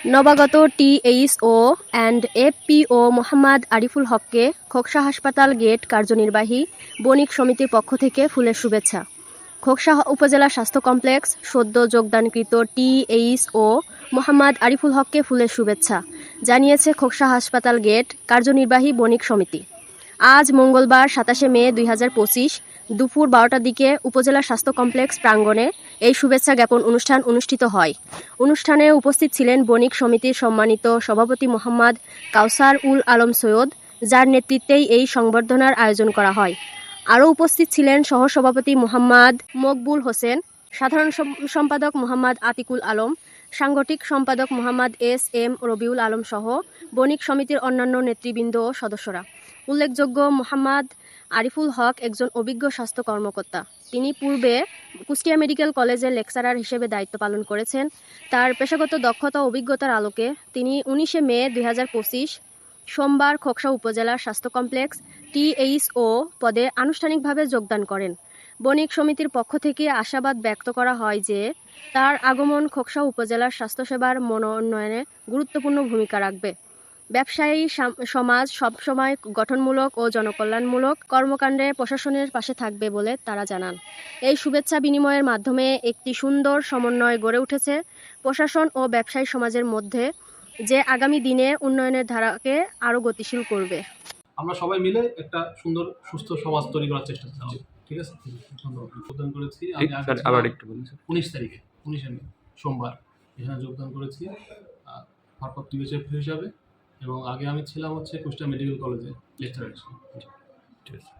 নবাগত THO and FPO Mohammad Ariful হককে খোকসা হাসপাতাল গেট কার্যনির্বাহী বণিক সমিতির পক্ষ থেকে ফুলের শুভেচ্ছা। খোকসা উপজেলা স্বাস্থ্য কমপ্লেক্স সদ্য যোগদানকৃত টিএইচও মোহাম্মদ আরিফুল হককে ফুলের শুভেচ্ছা, জানিয়েছে খোকসা হাসপাতাল গেট কার্যনির্বাহী বণিক সমিতি। আজ মঙ্গলবার সাতাশে মে দুই হাজার পঁচিশ, দুপুর বারোটার দিকে উপজেলা স্বাস্থ্য কমপ্লেক্স প্রাঙ্গণে এই শুভেচ্ছা জ্ঞাপন অনুষ্ঠান অনুষ্ঠিত হয়। অনুষ্ঠানে উপস্থিত ছিলেন বণিক সমিতির সম্মানিত সভাপতি মোহাম্মদ কাউসার উল আলম সৈয়দ, যার নেতৃত্বেই এই সংবর্ধনার আয়োজন করা হয়। আরও উপস্থিত ছিলেন সহসভাপতি মোহাম্মদ মকবুল হোসেন, সাধারণ সম্পাদক মোহাম্মদ আতিকুল আলম সাংগঠনিক সম্পাদক মোহাম্মদ এস এম রবিউল আলম সহ বণিক সমিতির অন্যান্য নেতৃবৃন্দ ও সদস্যরা। উল্লেখযোগ্য, মোহাম্মদ আরিফুল হক একজন অভিজ্ঞ স্বাস্থ্য কর্মকর্তা। তিনি পূর্বে কুষ্টিয়া মেডিকেল কলেজের লেকচারার হিসেবে দায়িত্ব পালন করেছেন। তার পেশাগত দক্ষতা অভিজ্ঞতার আলোকে তিনি উনিশে মে দু হাজার পঁচিশ সোমবার খোকসা উপজেলার স্বাস্থ্য কমপ্লেক্স টিএইচও পদে আনুষ্ঠানিকভাবে যোগদান করেন। বণিক সমিতির পক্ষ থেকে আশাবাদ ব্যক্ত করা হয় যে তার আগমন খোকসা উপজেলার স্বাস্থ্যসেবার মনোন্নয়নে গুরুত্বপূর্ণ ভূমিকা রাখবে। ব্যবসায়ী সাম- সমাজ সবসময় গঠনমূলক ও জনকল্যাণমূলক কর্মকাণ্ডে প্রশাসনের পাশে থাকবে বলে তারা জানান। এই শুভেচ্ছা বিনিময়ের মাধ্যমে একটি সুন্দর সমন্বয় গড়ে উঠেছে প্রশাসন ও ব্যবসায়ী সমাজের মধ্যে, যে আগামী দিনে উন্নয়নের ধারাকে আরও গতিশীল করবে। আমরা সবাই মিলে একটা সুন্দর, সুস্থ সমাজ তৈরি করার চেষ্টা করছি। ঠিক আছে? ধন্যবাদ। যোগদান করেছি। আমি আবার একটু বলুন উনিশ তারিখে উনিশে মে সোমবার এখানে যোগদান করেছি। তারপর ভারপ্রাপ্ত বিএচএফ হিসাবে। এবং আগে আমি ছিলাম হচ্ছে কুষ্টিয়া মেডিকেল কলেজে লেকচারার হিসেবে। ঠিক আছে।